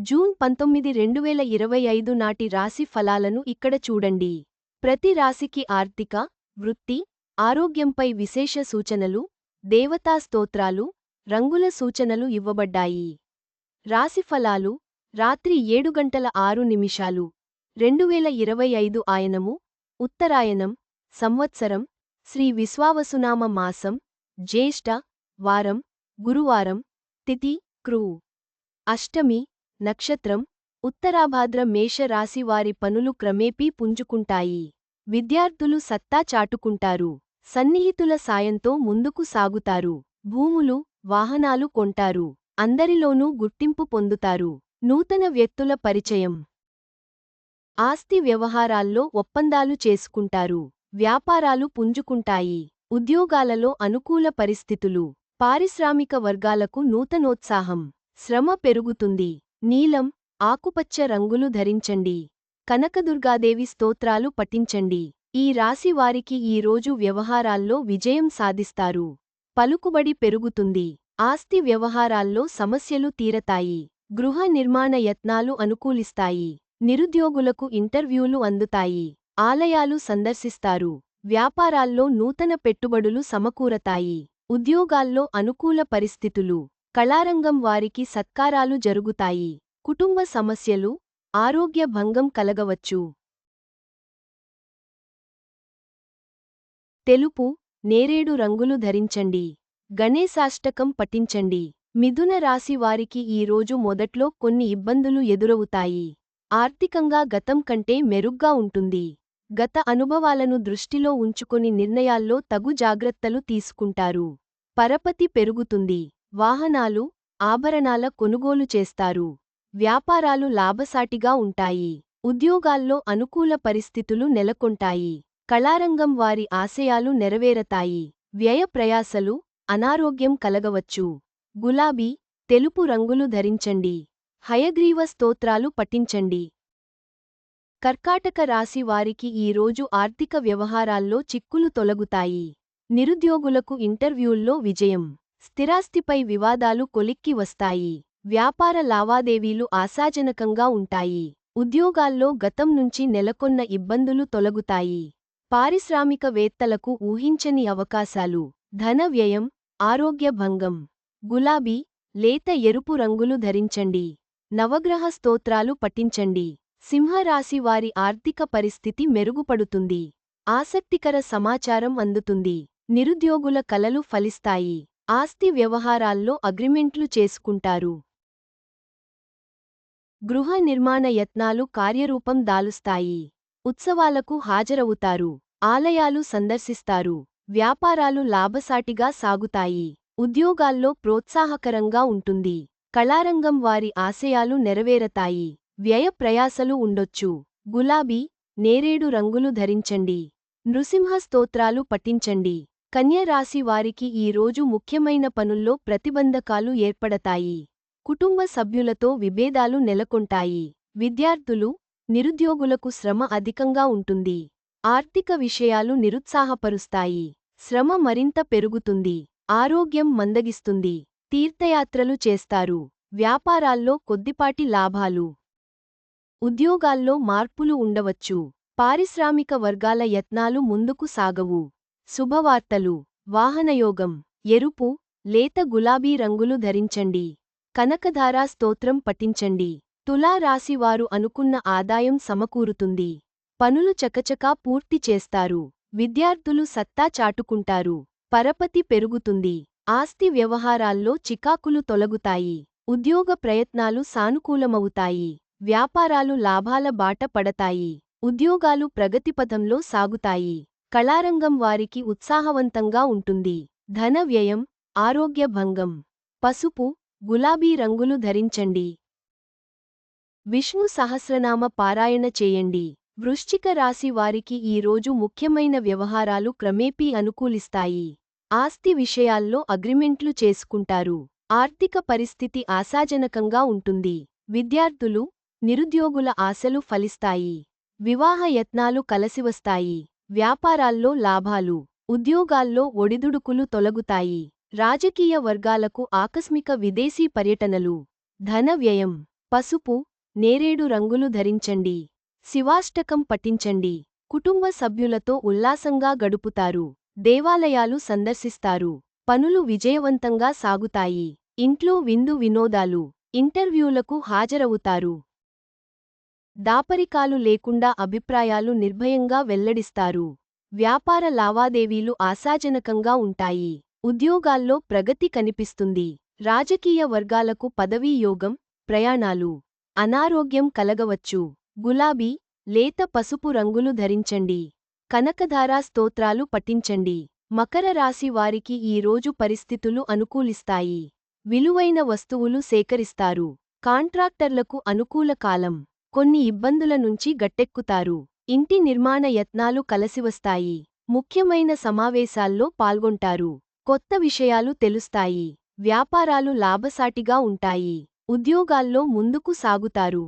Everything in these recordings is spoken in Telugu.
జూన్ పంతొమ్మిది రెండు వేల ఇరవై ఐదు నాటి రాశి ఫలాలను ఇక్కడ చూడండి. ప్రతి రాశికి ఆర్థిక వృత్తి ఆరోగ్యంపై విశేష సూచనలు దేవతా స్తోత్రాలు రంగుల సూచనలు ఇవ్వబడ్డాయి. రాశి ఫలాలు రాత్రి ఏడు గంటల ఆరు నిమిషాలు రెండు వేల ఇరవై ఐదు ఆయనము ఉత్తరాయణం సంవత్సరం శ్రీ విశ్వావసునామ మాసం జ్యేష్ఠ వారం గురువారం తిథి క్రూ అష్టమి నక్షత్రం ఉత్తరాభాద్ర మేష వారి పనులు క్రమేపీ పుంజుకుంటాయి. విద్యార్థులు సత్తా చాటుకుంటారు. సన్నిహితుల సాయంతో ముందుకు సాగుతారు. భూములు వాహనాలు కొంటారు. అందరిలోనూ గుర్తింపు పొందుతారు. నూతన వ్యక్తుల పరిచయం. ఆస్తి వ్యవహారాల్లో ఒప్పందాలు చేసుకుంటారు. వ్యాపారాలు పుంజుకుంటాయి. ఉద్యోగాలలో అనుకూల పరిస్థితులు. పారిశ్రామిక వర్గాలకు నూతనోత్సాహం. శ్రమ పెరుగుతుంది. నీలం ఆకుపచ్చ రంగులు ధరించండి. కనకదుర్గాదేవి స్తోత్రాలు పఠించండి. ఈ రాశి వారికి ఈ రోజు వ్యవహారాల్లో విజయం సాధిస్తారు. పలుకుబడి పెరుగుతుంది. ఆస్తి వ్యవహారాల్లో సమస్యలు తీరతాయి. గృహ నిర్మాణ యత్నాలు అనుకూలిస్తాయి. నిరుద్యోగులకు ఇంటర్వ్యూలు అందుతాయి. ఆలయాలు సందర్శిస్తారు. వ్యాపారాల్లో నూతన పెట్టుబడులు సమకూరతాయి. ఉద్యోగాల్లో అనుకూల పరిస్థితులు. కళారంగం వారికి సత్కారాలు జరుగుతాయి. కుటుంబ సమస్యలు ఆరోగ్య భంగం కలగవచ్చు. తెలుపు నేరేడు రంగులు ధరించండి. గణేశాష్టకం పఠించండి. మిథున రాశి వారికి ఈ రోజు మొదట్లో కొన్ని ఇబ్బందులు ఎదురవుతాయి. ఆర్థికంగా గతం కంటే మెరుగ్గా ఉంటుంది. గత అనుభవాలను దృష్టిలో ఉంచుకొని నిర్ణయాల్లో తగు జాగ్రత్తలు తీసుకుంటారు. పరపతి పెరుగుతుంది. వాహనాలు ఆభరణాల కొనుగోలు చేస్తారు. వ్యాపారాలు లాభసాటిగా ఉంటాయి. ఉద్యోగాల్లో అనుకూల పరిస్థితులు నెలకొంటాయి. కళారంగం వారి ఆశయాలు నెరవేరతాయి. వ్యయ ప్రయాసలు అనారోగ్యం కలగవచ్చు. గులాబీ తెలుపు రంగులు ధరించండి. హయగ్రీవ స్తోత్రాలు పఠించండి. కర్కాటక రాశి వారికి ఈ రోజు ఆర్థిక వ్యవహారాల్లో చిక్కులు తొలగుతాయి. నిరుద్యోగులకు ఇంటర్వ్యూల్లో విజయం. స్థిరాస్తిపై వివాదాలు కొలిక్కి వస్తాయి. వ్యాపార లావాదేవీలు ఆశాజనకంగా ఉంటాయి. ఉద్యోగాల్లో గతం నుంచి నెలకొన్న ఇబ్బందులు తొలగుతాయి. పారిశ్రామికవేత్తలకు ఊహించని అవకాశాలు. ధన వ్యయం ఆరోగ్య భంగం. గులాబీ లేత ఎరుపు రంగులు ధరించండి. నవగ్రహ స్తోత్రాలు పఠించండి. సింహరాశి వారి ఆర్థిక పరిస్థితి మెరుగుపడుతుంది. ఆసక్తికర సమాచారం అందుతుంది. నిరుద్యోగుల కలలు ఫలిస్తాయి. ఆస్తి వ్యవహారాల్లో అగ్రిమెంట్లు చేసుకుంటారు. గృహ నిర్మాణ యత్నాలు కార్యరూపం దాలుస్తాయి. ఉత్సవాలకు హాజరవుతారు. ఆలయాలు సందర్శిస్తారు. వ్యాపారాలు లాభసాటిగా సాగుతాయి. ఉద్యోగాల్లో ప్రోత్సాహకరంగా ఉంటుంది. కళారంగం వారి ఆశయాలు నెరవేరతాయి. వ్యయ ప్రయాసలు ఉండొచ్చు. గులాబీ నేరేడు రంగులు ధరించండి. నృసింహ స్తోత్రాలు పఠించండి. కన్యరాశి వారికి ఈ రోజు ముఖ్యమైన పనుల్లో ప్రతిబంధకాలు ఏర్పడతాయి. కుటుంబ సభ్యులతో విభేదాలు నెలకొంటాయి. విద్యార్థులు నిరుద్యోగులకు శ్రమ అధికంగా ఉంటుంది. ఆర్థిక విషయాలు నిరుత్సాహపరుస్తాయి. శ్రమ మరింత పెరుగుతుంది. ఆరోగ్యం మందగిస్తుంది. తీర్థయాత్రలు చేస్తారు. వ్యాపారాల్లో కొద్దిపాటి లాభాలు. ఉద్యోగాల్లో మార్పులు ఉండవచ్చు. పారిశ్రామిక వర్గాల యత్నాలు ముందుకు సాగవు. శుభవార్తలు. వాహనయోగం. ఎరుపు లేత గులాబీ రంగులు ధరించండి. కనకధారా స్తోత్రం పఠించండి. తులారాశివారు అనుకున్న ఆదాయం సమకూరుతుంది. పనులు చకచకా పూర్తి చేస్తారు. విద్యార్థులు సత్తా చాటుకుంటారు. పరపతి పెరుగుతుంది. ఆస్తి వ్యవహారాల్లో చికాకులు తొలగుతాయి. ఉద్యోగ ప్రయత్నాలు సానుకూలమవుతాయి. వ్యాపారాలు లాభాల బాట పడతాయి. ఉద్యోగాలు ప్రగతిపథంలో సాగుతాయి. కళారంగం వారికి ఉత్సాహవంతంగా ఉంటుంది. ధన వ్యయం ఆరోగ్య భంగం పసుపు గులాబీ రంగులు ధరించండి. విష్ణు సహస్రనామ పారాయణ చేయండి. వృశ్చిక రాశి వారికి ఈ రోజు ముఖ్యమైన వ్యవహారాలు క్రమేపీ అనుకూలిస్తాయి. ఆస్తి విషయాల్లో అగ్రిమెంట్లు చేసుకుంటారు. ఆర్థిక పరిస్థితి ఆశాజనకంగా ఉంటుంది. విద్యార్థులు నిరుద్యోగుల ఆశలు ఫలిస్తాయి. వివాహ యత్నాలు కలసివస్తాయి. వ్యాపారాల్లో లాభాలు ఉద్యోగాల్లో ఒడిదుడుకులు తొలగుతాయి. రాజకీయ వర్గాలకు ఆకస్మిక విదేశీ పర్యటనలు. ధన వ్యయం పసుపు నేరేడు రంగులు ధరించండి. శివాష్టకం పఠించండి. కుటుంబ సభ్యులతో ఉల్లాసంగా గడుపుతారు. దేవాలయాలు సందర్శిస్తారు. పనులు విజయవంతంగా సాగుతాయి. ఇంట్లో విందు వినోదాలు ఇంటర్వ్యూలకు హాజరవుతారు. దాపరికాలు లేకుండా అభిప్రాయాలు నిర్భయంగా వెల్లడిస్తారు. వ్యాపార లావాదేవీలు ఆశాజనకంగా ఉంటాయి. ఉద్యోగాల్లో ప్రగతి కనిపిస్తుంది. రాజకీయ వర్గాలకు పదవీ యోగం ప్రయాణాలు అనారోగ్యం కలగవచ్చు. గులాబీ లేత పసుపు రంగులు ధరించండి. కనకధారా స్తోత్రాలు పఠించండి. మకర రాశి వారికి ఈ రోజు పరిస్థితులు అనుకూలిస్తాయి. విలువైన వస్తువులు సేకరిస్తారు. కాంట్రాక్టర్లకు అనుకూల కాలం. కొన్ని ఇబ్బందుల నుంచి గట్టెక్కుతారు. ఇంటి నిర్మాణ యత్నాలు కలసివస్తాయి. ముఖ్యమైన సమావేశాల్లో పాల్గొంటారు. కొత్త విషయాలు తెలుస్తాయి. వ్యాపారాలు లాభసాటిగా ఉంటాయి. ఉద్యోగాల్లో ముందుకు సాగుతారు.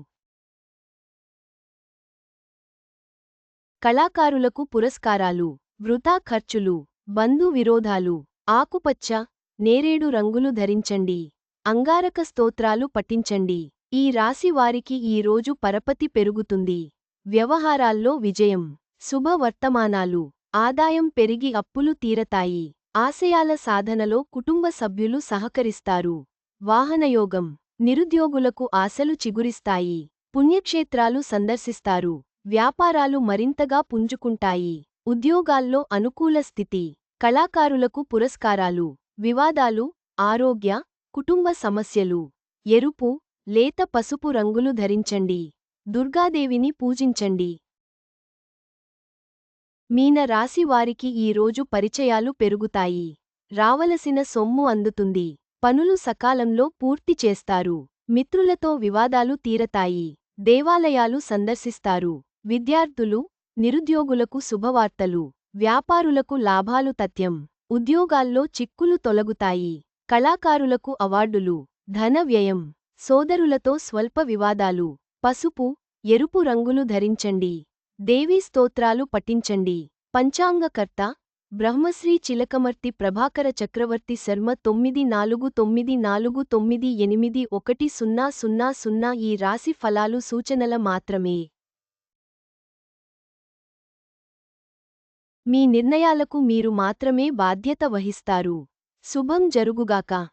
కళాకారులకు పురస్కారాలు వృథా ఖర్చులు బంధు విరోధాలు ఆకుపచ్చ నేరేడు రంగులు ధరించండి. అంగారక స్తోత్రాలు పఠించండి. ఈ రాశి వారికి ఈ రోజు పరపతి పెరుగుతుంది. వ్యవహారాల్లో విజయం శుభవర్తమానాలు ఆదాయం పెరిగి అప్పులు తీరతాయి. ఆశయాల సాధనలో కుటుంబ సభ్యులు సహకరిస్తారు. వాహనయోగం నిరుద్యోగులకు ఆశలు చిగురిస్తాయి. పుణ్యక్షేత్రాలు సందర్శిస్తారు. వ్యాపారాలు మరింతగా పుంజుకుంటాయి. ఉద్యోగాల్లో అనుకూల స్థితి కళాకారులకు పురస్కారాలు వివాదాలు ఆరోగ్య కుటుంబ సమస్యలు ఎరుపు లేత పసుపు రంగులు ధరించండి. దుర్గాదేవిని పూజించండి. మీన రాశి వారికి ఈ రోజు పరిచయాలు పెరుగుతాయి. రావలసిన సొమ్ము అందుతుంది. పనులు సకాలంలో పూర్తి చేస్తారు. మిత్రులతో వివాదాలు తీరతాయి. దేవాలయాలు సందర్శిస్తారు. విద్యార్థులు నిరుద్యోగులకు శుభవార్తలు. వ్యాపారులకు లాభాలు తథ్యం. ఉద్యోగాల్లో చిక్కులు తొలగుతాయి. కళాకారులకు అవార్డులు. ధన వ్యయం. సోదరులతో స్వల్ప వివాదాలు. పసుపు ఎరుపు రంగులు ధరించండి. దేవీ స్తోత్రాలు పఠించండి. పంచాంగకర్త బ్రహ్మశ్రీ చిలకమర్తి ప్రభాకర చక్రవర్తి శర్మ తొమ్మిది నాలుగు తొమ్మిది నాలుగు తొమ్మిది ఎనిమిది ఒకటి సున్నా సున్నా సున్నా ఈ రాశి ఫలాలు సూచనల మాత్రమే. మీ నిర్ణయాలకు మీరు మాత్రమే బాధ్యత వహిస్తారు. శుభం జరుగుగాక.